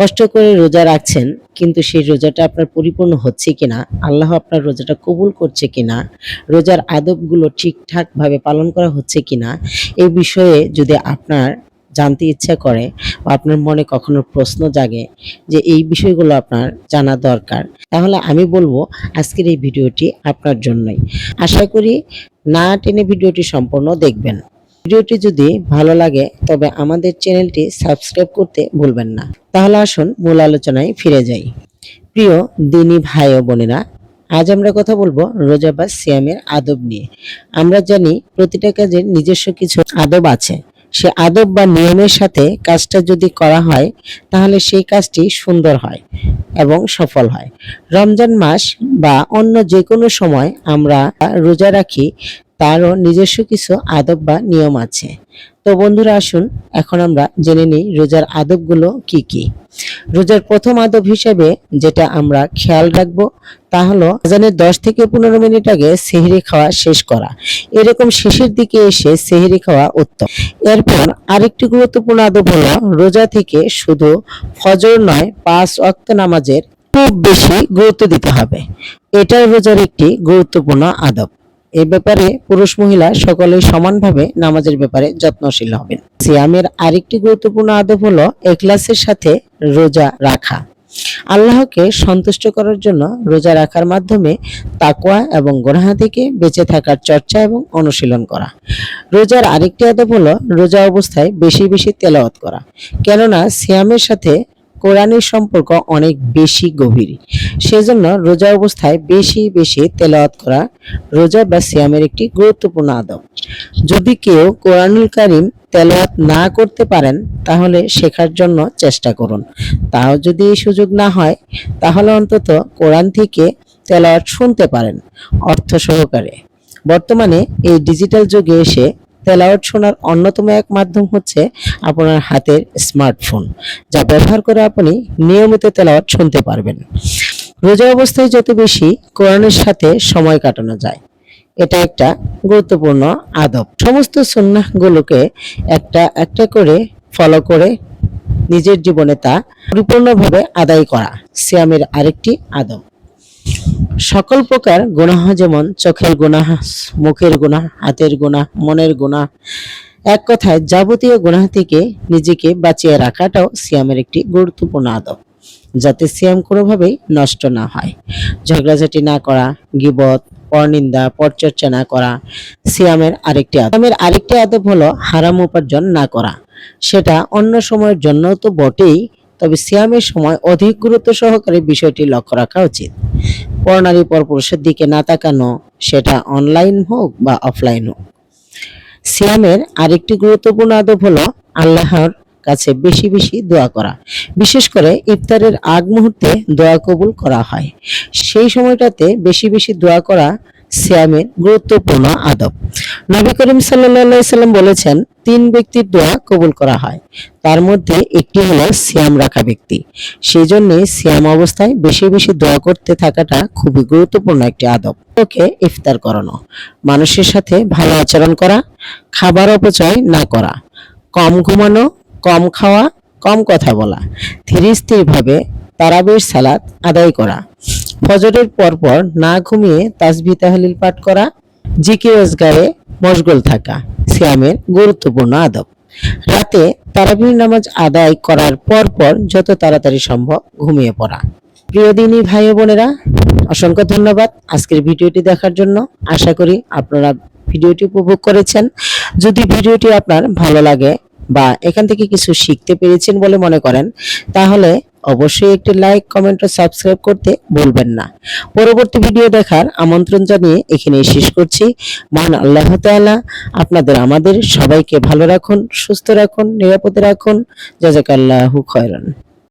কষ্ট করে রোজা রাখছেন, কিন্তু সেই রোজাটা আপনার পরিপূর্ণ হচ্ছে কিনা, আল্লাহ আপনার রোজাটা কবুল করছে কিনা, রোজার আদবগুলো ঠিকঠাকভাবে পালন করা হচ্ছে কিনা, এই বিষয়ে যদি আপনার জানতে ইচ্ছা করে বা আপনার মনে কখনো প্রশ্ন জাগে যে এই বিষয়গুলো আপনার জানা দরকার, তাহলে আমি বলব আজকের এই ভিডিওটি আপনার জন্যই। আশা করি না টেনে ভিডিওটি সম্পূর্ণ দেখবেন। ভিডিওটি যদি ভালো লাগে, তবে আমাদের চ্যানেলটি সাবস্ক্রাইব করতে ভুলবেন না। তাহলে আসুন মূল আলোচনায় ফিরে যাই। প্রিয় দিনী ভাই ও বোনেরা, আজ আমরা কথা বলব রোজা বা সিয়ামের আদব নিয়ে। আমরা জানি প্রতিটা কাজের নিজস্ব কিছু আদব আছে। সে আদব বা নিয়মের সাথে কাজটা যদি করা হয়, তাহলে সেই কাজটি সুন্দর হয় এবং সফল হয়। রমজান মাস বা অন্য যে কোনো সময় আমরা রোজা রাখি তারও নিজস্ব কিছু আদব বা নিয়ম আছে। তো বন্ধুরা, আসুন এখন আমরা জেনে নিই রোজার আদবগুলো কি কি। রোজার প্রথম আদব হিসেবে যেটা আমরা খেয়াল রাখব তা হলো আজানের দশ থেকে পনেরো মিনিট আগে সেহরি খাওয়া শেষ করা। এরকম শেষের দিকে এসে সেহরি খাওয়া উত্তম। এরপর আরেকটি গুরুত্বপূর্ণ আদব হলো রোজা থেকে শুধু ফজর নয়, পাঁচ ওয়াক্ত নামাজের খুব বেশি গুরুত্ব দিতে হবে। এটাই রোজার একটি গুরুত্বপূর্ণ আদব। এই ব্যাপারে পুরুষ মহিলা সকলেই সমানভাবে নামাজের ব্যাপারে যত্নশীল হবেন। সিয়ামের আরেকটি গুরুত্বপূর্ণ আদব হলো এখলাসের সাথে রোজা রাখা। আল্লাহকে সন্তুষ্ট করার জন্য রোজা রাখার মাধ্যমে তাকওয়া এবং গোনাহ থেকে বেঁচে থাকার চর্চা এবং অনুশীলন করা। রোজার আরেকটি আদব হলো রোজা অবস্থায় বেশি বেশি তেলাওয়াত করা। কেননা সিয়ামের সাথে কোরআনের সম্পর্ক অনেক বেশি গভীর। সেজন্য রোজা অবস্থায় বেশি বেশি তেলাওয়াত করা রোজা বা সিয়ামের একটি গুরুত্বপূর্ণ আদব। যদি কেউ কোরআনুল কারিম তেলাওয়াত না করতে পারেন, তাহলে শেখার জন্য চেষ্টা করুন। তাও যদি এই সুযোগ না হয়, তাহলে অন্তত কোরআন থেকে তেলাওয়াত শুনতে পারেন অর্থ সহকারে বর্তমানে এই ডিজিটাল যুগে এসে তেলাওয়াত শোনার অন্যতম এক মাধ্যম হচ্ছে আপনার হাতের স্মার্টফোন, যা ব্যবহার করে আপনি নিয়মিত তেলাওয়াত শুনতে পারবেন। রোজা অবস্থায় যত বেশি কোরআনের সাথে সময় কাটানো যায়, এটা একটা গুরুত্বপূর্ণ আদব। সমস্ত সুন্নাহগুলোকে একটা একটা করে ফলো করে নিজের জীবনে তা পরিপূর্ণভাবে আদায় করা, সিয়ামের আরেকটি আদব। সকল প্রকার গুনাহ যেমন চোখের গুনাহ, মুখের গুনাহ, হাতের গুনাহ, মনের গুনাহ, এক কথায় যাবতীয় গুনাহ থেকে নিজেকে বাঁচিয়ে রাখাটাও সিয়ামের একটি গুরুত্বপূর্ণ আদব, যাতে সিয়াম কোনোভাবেই নষ্ট না হয়। ঝগড়াঝাটি না করা, গিবত পরনিন্দা পরচর্চা না করা, সিয়ামের আরেকটি আদব। সিয়ামের আরেকটি আদব হলো হারাম উপার্জন না করা। সেটা অন্য সময়ের জন্য তো বটেই, তবে সিয়ামের সময় অধিক গুরুত্ব সহকারে বিষয়টি লক্ষ্য রাখা উচিত। পরনারী পরপুরুষের দিকে না তাকানো সেটা অনলাইন হোক বা অফলাইন হোক। সিয়ামের আরেকটি গুরুত্বপূর্ণ আদব হলো আল্লাহর কাছে বেশি বেশি দোয়া করা। বিশেষ করে ইফতারের আগ মুহূর্তে দোয়া কবুল করা হয়। সেই সময়টাতে বেশি বেশি দোয়া করা সিয়ামের গুরুত্বপূর্ণ আদব। নবী করিম সাল্লাল্লাহু সাল্লাম বলেছেন, তিন ব্যক্তির দোয়া কবুল করা হয়। তার মধ্যে একটি হলো সিয়াম রাখা ব্যক্তি। সেই জন্য সিয়াম অবস্থায় বেশি বেশি দোয়া করতে থাকাটা খুবই গুরুত্বপূর্ণ একটি আদব। ওকে ইফতার করানো, মানুষের সাথে ভালো আচরণ করা, খাবার অপচয় না করা, কম ঘুমানো, কম খাওয়া, কম কথা বলা, ধীরে স্থিরভাবে তারাবির সালাত আদায় করা, ফজরের পরপর না ঘুমিয়ে তাসবি তাহলিল পাঠ করা জিকে রোজগারে মশগুল থাকা, সিয়ামের গুরুত্বপূর্ণ আদব। রাতে তারাবির নামাজ আদায় করার পর পর যত তাড়াতাড়ি সম্ভব ঘুমিয়ে পড়া। প্রিয় দিনী ভাই বোনেরা, অসংখ্য ধন্যবাদ আজকের ভিডিওটি দেখার জন্য। আশা করি আপনারা ভিডিওটি উপভোগ করেছেন। যদি ভিডিওটি আপনার ভালো লাগে বা এখান থেকে কিছু শিখতে পেরেছেন বলে মনে করেন, তাহলে অবশ্যই একটি লাইক কমেন্ট ও সাবস্ক্রাইব করতে ভুলবেন না। পরবর্তী ভিডিও দেখার আমন্ত্রণ জানিয়ে এখানেই শেষ করছি। মহান আল্লাহ তাআলা আপনাদের, আমাদের সবাইকে ভালো রাখুন, সুস্থ রাখুন, নিরাপদে রাখুন। জাজাকাল্লাহু খয়রান।